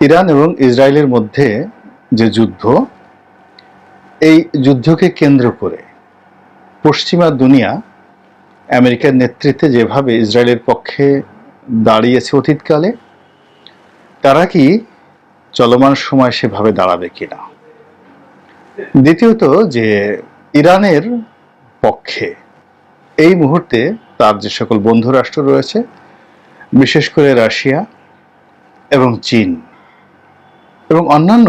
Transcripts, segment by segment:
Iran এবং ইসরায়েলের মধ্যে যে যুদ্ধ, এই যুদ্ধকে কেন্দ্র করে পশ্চিমা দুনিয়া আমেরিকার নেতৃত্বে যেভাবে ইসরায়েলের পক্ষে দাঁড়িয়েছে অতীতকালে, তারা কি চলমান সময় সেভাবে দাঁড়াবে কিনা? দ্বিতীয়ত যে ইরানের পক্ষে এই মুহূর্তে তার যে সকল বন্ধু রাষ্ট্র রয়েছে, বিশেষ করে রাশিয়া এবং চীন এবং অন্যান্য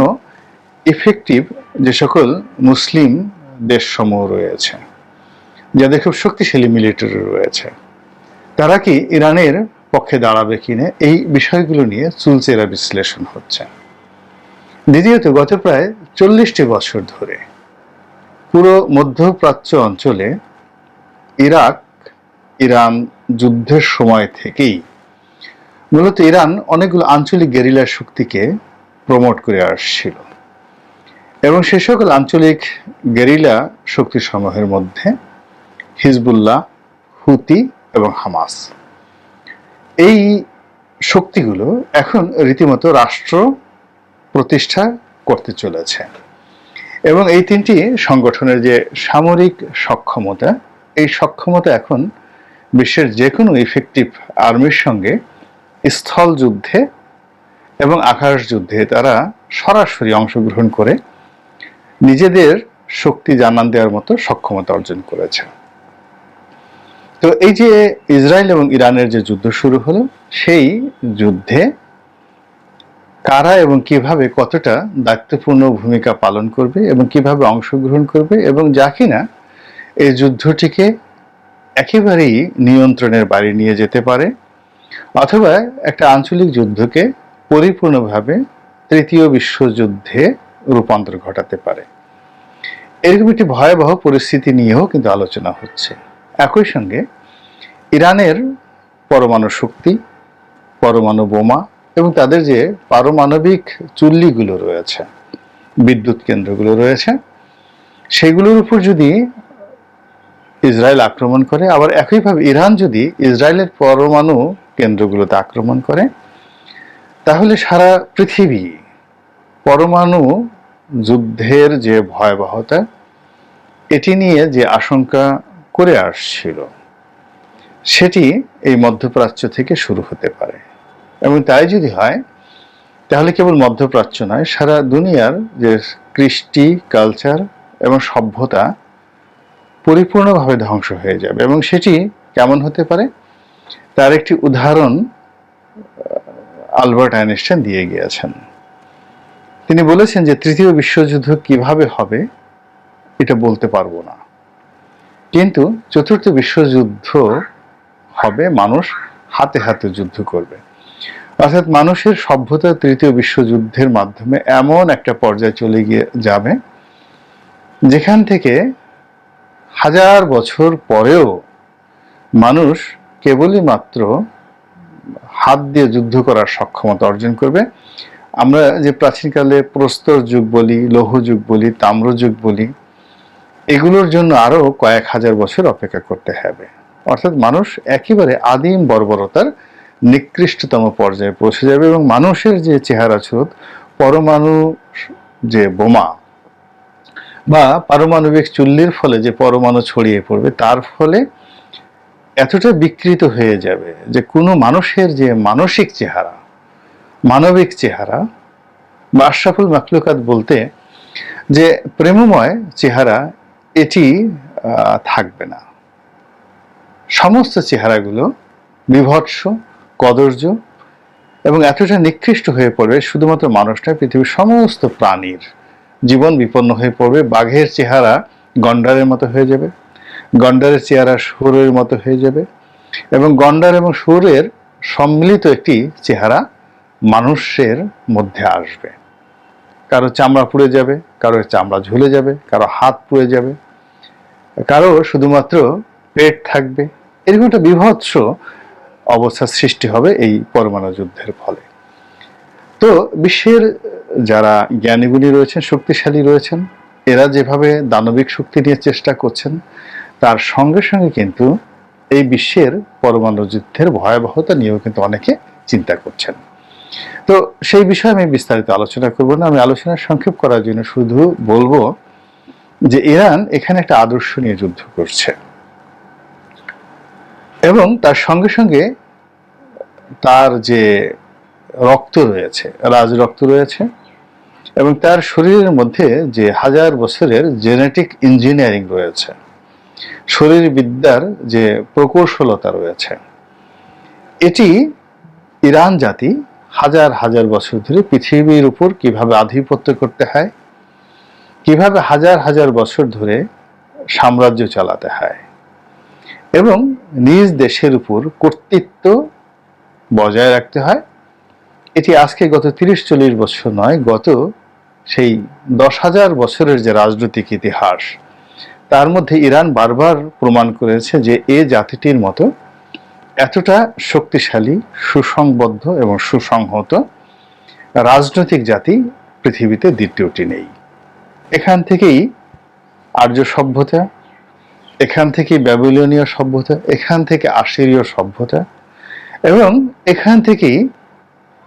ইফেক্টিভ যে সকল মুসলিম দেশসমূহ রয়েছে, যাদের খুব শক্তিশালী মিলিটারি রয়েছে, তারা কি ইরানের পক্ষে দাঁড়াবে কিনা এই বিষয়গুলো নিয়ে চুলচেরা বিশ্লেষণ হচ্ছে। দ্বিতীয়ত, গত প্রায় চল্লিশটি বছর ধরে পুরো মধ্যপ্রাচ্য অঞ্চলে ইরাক, ইরান যুদ্ধের সময় থেকেই মূলত ইরান অনেকগুলো আঞ্চলিক গেরিলা শক্তিকে প্রমোট করে আসছিল। এবং সে সকল আঞ্চলিক গেরিলা শক্তিসমূহের মধ্যে হিজবুল্লাহ, হুতি এবং হামাস। এই শক্তিগুলো এখন রীতিমতো রাষ্ট্র প্রতিষ্ঠা করতে চলেছে। এবং এই তিনটি সংগঠনের যে সামরিক সক্ষমতা, এই সক্ষমতা এখন বিশ্বের যে কোনো ইফেক্টিভ আর্মির সঙ্গে স্থল যুদ্ধে এবং আকাশ যুদ্ধে তারা সরাসরি অংশগ্রহণ করে নিজেদের শক্তি জানান দেওয়ার মতো সক্ষমতা অর্জন করেছে। তো এই যে ইসরায়েল এবং ইরানের যে যুদ্ধ শুরু হলো, সেই যুদ্ধে কারা এবং কীভাবে কতটা দায়িত্বপূর্ণ ভূমিকা পালন করবে এবং কীভাবে অংশগ্রহণ করবে এবং যা কিনা এই যুদ্ধটিকে একেবারেই নিয়ন্ত্রণের বাইরে নিয়ে যেতে পারে, অথবা একটা আঞ্চলিক যুদ্ধকে পরিপূর্ণভাবে তৃতীয় বিশ্বযুদ্ধে রূপান্তর ঘটাতে পারে। এরকম একটি ভয়াবহ পরিস্থিতি নিয়েও কিন্তু আলোচনা হচ্ছে। একই সঙ্গে ইরানের পরমাণু শক্তি, পরমাণু বোমা এবং তাদের যে পারমাণবিক চুল্লিগুলো রয়েছে, বিদ্যুৎ কেন্দ্রগুলো রয়েছে, সেগুলোর উপর যদি ইসরায়েল আক্রমণ করে, আবার একইভাবে ইরান যদি ইসরায়েলের পরমাণু কেন্দ্রগুলোতে আক্রমণ করে তাহলে সারা পৃথিবী পরমাণু যুদ্ধের যে ভয়াবহতা, এটি নিয়ে যে আশঙ্কা করে আসছিল, সেটি এই মধ্যপ্রাচ্য থেকে শুরু হতে পারে। এবং তাই যদি হয়, তাহলে কেবল মধ্যপ্রাচ্য নয়, সারা দুনিয়ার যে কৃষ্টি, কালচার এবং সভ্যতা পরিপূর্ণভাবে ধ্বংস হয়ে যাবে। এবং সেটি কেমন হতে পারে? তার একটি উদাহরণ আলবার্ট আইনস্টাইন দিয়ে গিয়েছেন। তিনি বলেছেন যে তৃতীয় বিশ্বযুদ্ধ কীভাবে হবে, এটা বলতে পারব না। কিন্তু চতুর্থ বিশ্বযুদ্ধ হবে, মানুষ হাতে হাতে যুদ্ধ করবে। অর্থাৎ মানুষের সভ্যতা তৃতীয় বিশ্বযুদ্ধের মাধ্যমে এমন একটা পর্যায়ে চলে গিয়ে যাবে, যেখান থেকে হাজার বছর পরেও মানুষ কেবলই মাত্র হাত দিয়ে যুদ্ধ করার সক্ষমতা অর্জন করবে। আমরা যে প্রাচীনকালে প্রস্তর যুগ বলি, লৌহ যুগ বলি, তাম্র যুগ বলি, এগুলোর জন্য আরও কয়েক হাজার বছর অপেক্ষা করতে হবে। অর্থাৎ মানুষ একেবারে আদিম বর্বরতার নিকৃষ্টতম পর্যায়ে পৌঁছে যাবে এবং মানুষের যে চেহারা স্রোত, পরমাণু যে বোমা বা পারমাণবিক চুল্লির ফলে যে পরমাণু ছড়িয়ে পড়বে, তার ফলে এতটা বিকৃত হয়ে যাবে যে কোনো মানুষের যে মানসিক চেহারা, মানবিক চেহারা, বা আশরাফুল মাকলুকাত বলতে যে প্রেমময় চেহারা, এটি থাকবে না। সমস্ত চেহারাগুলো বিভৎস কদর্য এবং এতটা নিকৃষ্ট হয়ে পড়বে শুধুমাত্র মানুষ নয়, পৃথিবীর সমস্ত প্রাণীর জীবন বিপন্ন হয়ে পড়বে, বাঘের চেহারা গন্ডারের মতো হয়ে যাবে। গন্ডারের চেহারা সুরের মতো হয়ে যাবে এবং গন্ডার এবং সুরের সম্মিলিত একটি চেহারা মানুষের মধ্যে আসবে। কারও চামড়া পুড়ে যাবে কারও চামড়া ঝুলে যাবে, কারও হাত পুড়ে যাবে, কারও শুধুমাত্র পেট থাকবে। এরকম একটা বিভৎস অবস্থার সৃষ্টি হবে এই পরমাণু যুদ্ধের ফলে। তো বিশ্বের যারা জ্ঞানীগুলি রয়েছেন, শক্তিশালী রয়েছেন, এরা যেভাবে দানবিক শক্তি নিয়ে চেষ্টা করছেন তার সঙ্গে সঙ্গে কিন্তু এই বিশ্বের পরমাণু যুদ্ধের ভয়াবহতা নিয়েও কিন্তু অনেকে চিন্তা করছেন। তো সেই বিষয়ে আমি বিস্তারিত আলোচনা করব না, আমি আলোচনা সংক্ষেপ করার জন্য শুধু বলব যে ইরান এখানে একটা আদর্শ নিয়ে যুদ্ধ করছে। এবং তার সঙ্গে সঙ্গে তার যে রক্ত রয়েছে, রাজ রক্ত রয়েছে, এবং তার শরীরের মধ্যে যে হাজার বছরের জেনেটিক ইঞ্জিনিয়ারিং রয়েছে। শরীর বিদ্যার যে প্রকৌশলতা রয়েছে, এটি ইরান জাতি হাজার হাজার বছর ধরে পৃথিবীর উপর কীভাবে আধিপত্য করতে হয়, কীভাবে হাজার হাজার বছর ধরে সাম্রাজ্য চালাতে হয় এবং নিজ দেশের উপর কর্তৃত্ব বজায় রাখতে হয়, এটি আজকে গত তিরিশ চল্লিশ বছর নয়, গত সেই দশ হাজার বছরের যে রাজনৈতিক ইতিহাস তার মধ্যে ইরান বারবার প্রমাণ করেছে যে এ জাতিটির মতো এতটা শক্তিশালী, সুসংবদ্ধ এবং সুসংহত রাজনৈতিক জাতি পৃথিবীতে দ্বিতীয়টি নেই। এখান থেকেই আর্য সভ্যতা, এখান থেকে ব্যাবিলনীয় সভ্যতা, এখান থেকে আশিরীয় সভ্যতা এবং এখান থেকেই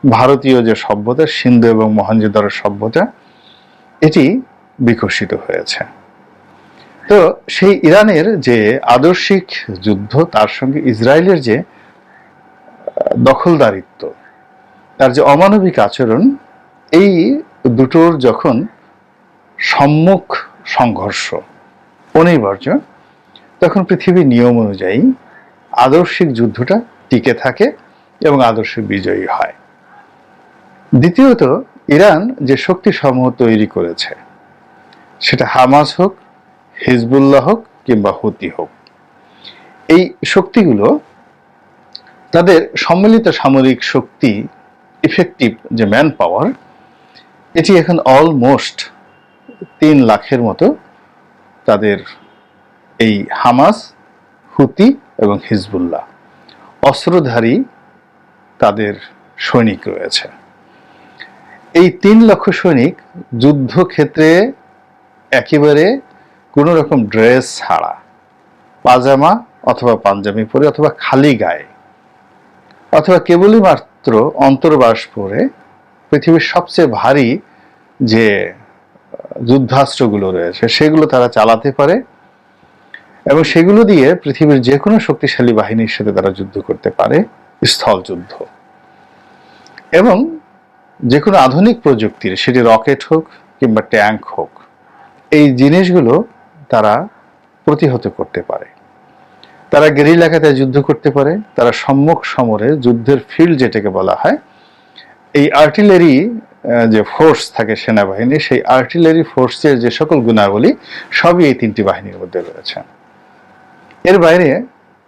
ভারতীয় যে সভ্যতা, সিন্ধু এবং মহেঞ্জোদারো সভ্যতা, এটি বিকশিত হয়েছে। তো সেই ইরানের যে আদর্শিক যুদ্ধ, তার সঙ্গে ইসরায়েলের যে দখলদারিত্ব, তার যে অমানবিক আচরণ, এই দুটোর যখন সম্মুখ সংঘর্ষ, অনিবার্য, তখন পৃথিবীর নিয়ম অনুযায়ী আদর্শিক যুদ্ধটা টিকে থাকে এবং আদর্শ বিজয়ী হয়। দ্বিতীয়ত, ইরান যে শক্তি সমূহ তৈরি করেছে, সেটা হামাস হোক হিজবুল্লাহ হোক কিংবা হুতি হোক। এই শক্তিগুলো তাদের সম্মিলিত সামরিক শক্তি ইফেক্টিভ যে ম্যান পাওয়ার এটি এখন অলমোস্ট তিন লাখের মতো তাদের এই হামাস, হুতি এবং হিজবুল্লাহ অস্ত্রধারী তাদের সৈনিক রয়েছে। এই তিন লক্ষ সৈনিক যুদ্ধক্ষেত্রে একেবারে কোনো রকম ড্রেস ছাড়া, পাজামা অথবা পাঞ্জাবি পরে অথবা খালি গায়ে, অথবা কেবলই মাত্র অন্তর্বাস পরে পৃথিবীর সবচেয়ে ভারী যে যুদ্ধাস্ত্রগুলো রয়েছে, সেগুলো তারা চালাতে পারে এবং সেগুলো দিয়ে পৃথিবীর যে কোনো শক্তিশালী বাহিনীর সাথে তারা যুদ্ধ করতে পারে, স্থল যুদ্ধ। এবং যে কোনো আধুনিক প্রযুক্তির, সেটি রকেট হোক কিংবা ট্যাঙ্ক হোক, এই জিনিসগুলো তারা প্রতিহত করতে পারে। তারা গেরিল এলাকাতে যুদ্ধ করতে পারে। তারা সম্মুখ সমরে যুদ্ধের ফিল্ড যেটাকে বলা হয়, এই আর্টিলারি যে ফোর্স থাকে সেনাবাহিনী সেই আর্টিলারি ফোর্সের যে সকল গুণাবলী, সবই এই তিনটি বাহিনীর মধ্যে রয়েছে। এর বাইরে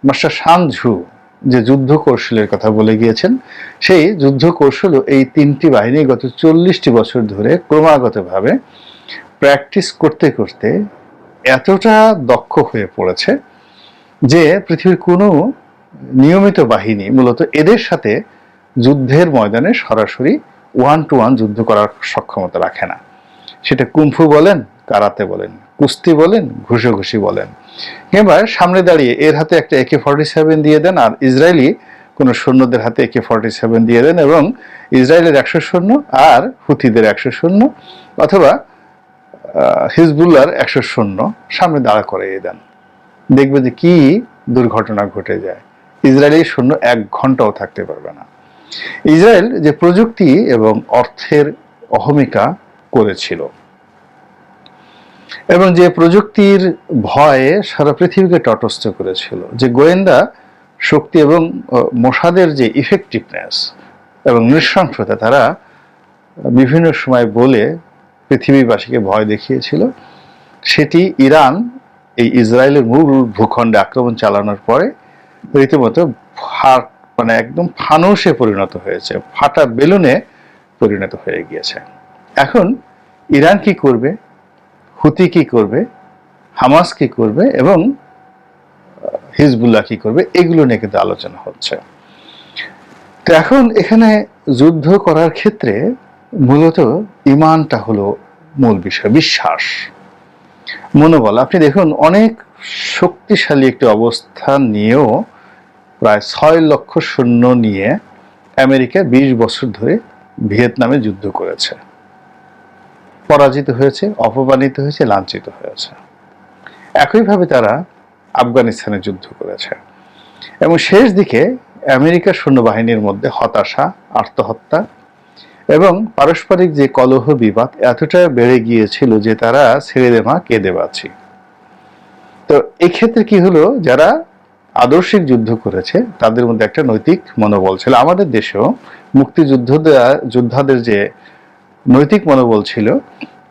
মাস্টার শানঝু যে যুদ্ধ কৌশলের কথা বলে গিয়েছেন, সেই যুদ্ধ কৌশলও এই তিনটি বাহিনী গত চল্লিশটি বছর ধরে ক্রমাগতভাবে প্র্যাকটিস করতে করতে এতটা দক্ষ হয়ে পড়েছে যে পৃথিবীর কোনো নিয়মিত বাহিনী, মূলত এদের সাথে যুদ্ধের ময়দানে সরাসরি ওয়ান টু ওয়ান যুদ্ধ করার সক্ষমতা রাখে না। সেটা কুম্ফু বলেন, কারাতে বলেন, কুস্তি বলেন, ঘুষোঘুষি বলেন। কিংবা সামনে দাঁড়িয়ে এর হাতে একটা একে ফর্টি সেভেন দিয়ে দেন আর ইসরায়েলি কোনো সৈন্যদের হাতে একে ফর্টি সেভেন দিয়ে দেন এবং ইসরায়েলের একশো সৈন্য আর হুথিদের একশো সৈন্য অথবা হিজবুল্লার একশো সৈন্য সামনে দাঁড়া করিয়ে দেন। দেখবে যে কি দুর্ঘটনা ঘটে যায়। ইসরায়েলি সৈন্য এক ঘন্টাও থাকতে পারবে না। ইসরায়েল যে প্রযুক্তি এবং অর্থের অহমিকা করেছিল এবং যে প্রযুক্তির ভয়ে সারা পৃথিবীকে তটস্থ করেছিল, যে গোয়েন্দা শক্তি এবং মোসাদের যে ইফেক্টিভনেস এবং নৃশংসতা, তারা বিভিন্ন সময় বলে পৃথিবীবাসীকে ভয় দেখিয়েছিল। সেটি ইরান, এই ইসরায়েলের মূল ভূখণ্ডে আক্রমণ চালানোর পরে রীতিমতো ফাট মানে একদম ফানুসে পরিণত হয়েছে, ফাটা বেলুনে পরিণত হয়ে গিয়েছে। এখন ইরান কি করবে? হুতি কি করবে? হামাস কি করবে? এবং হিজবুল্লাহ কি করবে? এগুলো নিয়ে কিন্তু আলোচনা হচ্ছে। তো এখন এখানে যুদ্ধ করার ক্ষেত্রে মূলত ইমানটা হলো মূল বিষয়, বিশ্বাস। মনোবল। আপনি দেখুন, অনেক শক্তিশালী একটি অবস্থান নিয়েও প্রায় ছয় লক্ষ সৈন্য নিয়ে আমেরিকা বিশ বছর ধরে ভিয়েতনামে যুদ্ধ করেছে। পরাজিত হয়েছে, অপমানিত হয়েছে, লাঞ্ছিত হয়েছে। একইভাবে তারা আফগানিস্তানে যুদ্ধ করেছে। এবং শেষ দিকে আমেরিকার সৈন্যবাহিনীর মধ্যে হতাশা, আত্মহত্যা এবং পারস্পরিক যে কলহ বিবাদ এতটা বেড়ে গিয়েছিল যে তারা ছেড়ে দেমা কেঁদে বাঁচি। তো এক্ষেত্রে ক্ষেত্রে কি হলো? যারা আদর্শিক যুদ্ধ করেছে, তাদের মধ্যে একটা নৈতিক মনোবল ছিল। আমাদের দেশেও মুক্তিযুদ্ধ যোদ্ধাদের যে নৈতিক মনোবল ছিল,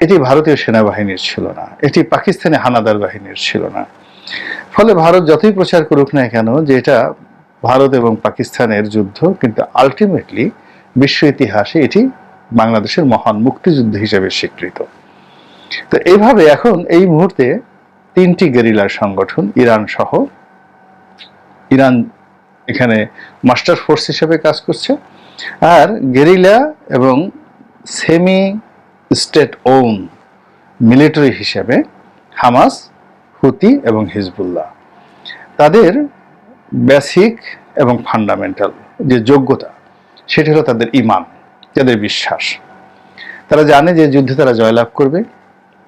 এটি ভারতীয় সেনাবাহিনীর ছিল না। এটি পাকিস্তানি হানাদার বাহিনীর ছিল না। ফলে ভারত যতই প্রচার করুক না কেন, যে এটা ভারত এবং পাকিস্তানের যুদ্ধ, কিন্তু আলটিমেটলি বিশ্ব ইতিহাসে এটি বাংলাদেশের মহান মুক্তিযুদ্ধ হিসেবে স্বীকৃত। তো এইভাবে এখন এই মুহূর্তে তিনটি গেরিলার সংগঠন, ইরান সহ, ইরান এখানে মাস্টার ফোর্স হিসেবে কাজ করছে, আর গেরিলা এবং সেমি স্টেট ওন মিলিটারি হিসেবে হামাস, হুতি এবং হিজবুল্লাহ। তাদের বেসিক এবং ফান্ডামেন্টাল যে যোগ্যতা সেটি হলো তাদের ইমান তাদের বিশ্বাস। তারা জানে যে যুদ্ধে তারা জয়লাভ করবে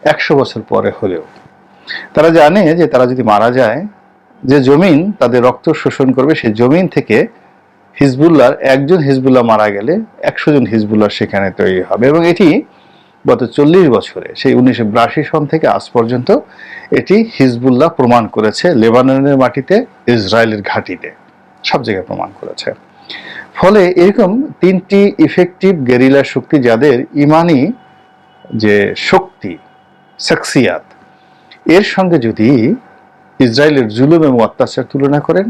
একশো বছর পরে হলেও। তারা জানে যে তারা যদি মারা যায়, যে জমিন তাদের রক্ত শোষণ করবে, সেই জমিন থেকে হিজবুল্লাহর একজন হিজবুল্লাহ মারা গেলে একশো জন হিজবুল্লাহ সেখানে তৈরি হবে। এবং এটি গত চল্লিশ বছরে, সেই উনিশশো বিরাশি সন থেকে আজ পর্যন্ত এটি হিজবুল্লাহ প্রমাণ করেছে লেবাননের মাটিতে, ইসরায়েলের ঘাটিতে। সব জায়গায় প্রমাণ করেছে। ফলে এরকম তিনটি ইফেক্টিভ গেরিলা শক্তি যাদের ইমানি যে শক্তি সাকসিয়াত এর সঙ্গে যদি ইসরায়েলের জুলুম এবং অত্যাচার তুলনা করেন,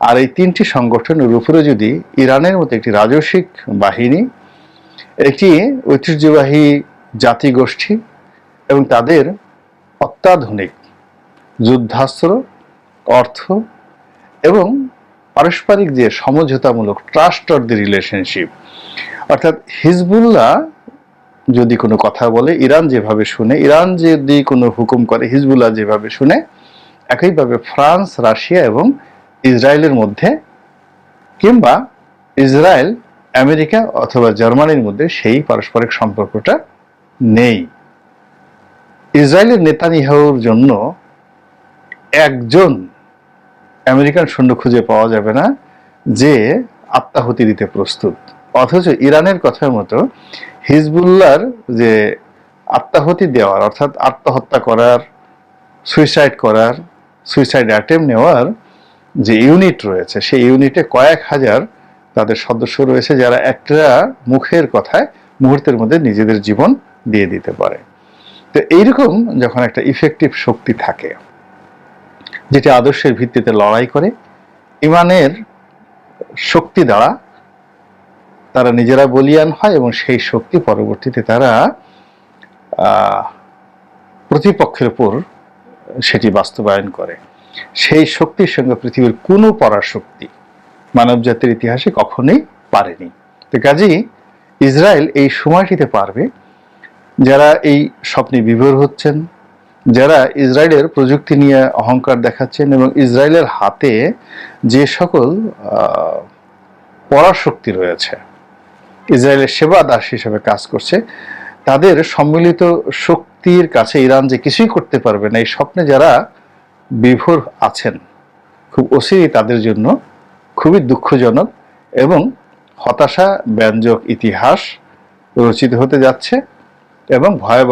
আর এই তিনটি সংগঠনের উপরে যদি ইরানের মতো একটি রাজস্বিক বাহিনী, একটি ঐতিহ্যবাহী জাতিগোষ্ঠী এবং তাদের অত্যাধুনিক যুদ্ধাস্ত্র, অর্থ এবং পারস্পরিক যে সমঝোতামূলক ট্রাস্ট অর দি রিলেশনশিপ অর্থাৎ হিজবুল্লাহ যদি কোনো কথা বলে, ইরান যেভাবে শুনে, ইরান যদি কোনো হুকুম করে, হিজবুল্লাহ যেভাবে শুনে, একইভাবে ফ্রান্স, রাশিয়া এবং ইসরায়েলের মধ্যে কিংবা ইসরায়েল, আমেরিকা অথবা জার্মানির মধ্যে সেই পারস্পরিক সম্পর্কটা নেই। ইসরায়েলের নেতানিয়াহুর জন্য একজন আমেরিকান সৈন্য খুঁজে পাওয়া যাবে না যে আত্মাহুতি দিতে প্রস্তুত। অথচ ইরানের কথার মতো হিজবুল্লাহর যে আত্মাহুতি দেওয়ার, অর্থাৎ আত্মহত্যা করার, সুইসাইড করার, সুইসাইড অ্যাটেম্প নেওয়ার যে ইউনিট রয়েছে, সেই ইউনিটে কয়েক হাজার তাদের সদস্য রয়েছে যারা একটা মুখের কথায় মুহূর্তের মধ্যে নিজেদের জীবন দিয়ে দিতে পারে। তো এইরকম যখন একটা ইফেক্টিভ শক্তি থাকে যেটি আদর্শের ভিত্তিতে লড়াই করে, ইমানের শক্তি দ্বারা তারা নিজেরা বলিয়ান হয় এবং সেই শক্তি পরবর্তীতে তারা প্রতিপক্ষের উপর সেটি বাস্তবায়ন করে। সেই শক্তির সঙ্গে পৃথিবীর কোনো পরাশক্তি মানব জাতির ইতিহাসে কখনোই পারেনি। তো কাজেই ইসরায়েল এই সময়টিতে পারবে, যারা এই স্বপ্নে বিভোর হচ্ছেন যারা ইসরায়েলের প্রযুক্তি নিয়ে অহংকার দেখাচ্ছেন এবং ইসরায়েলের হাতে যে সকল পরাশক্তি রয়েছে, ইসরায়েলের সেবা দাস হিসেবে কাজ করছে, তাদের সম্মিলিত শক্তির কাছে ইরান যে কিছুই করতে পারবে না, এই স্বপ্নে যারা বিভোর আছেন, খুব অসিরই তাদের জন্য খুবই দুঃখজনক এবং হতাশা ব্যঞ্জক ইতিহাস রচিত হতে যাচ্ছে এবং ভয়াবহ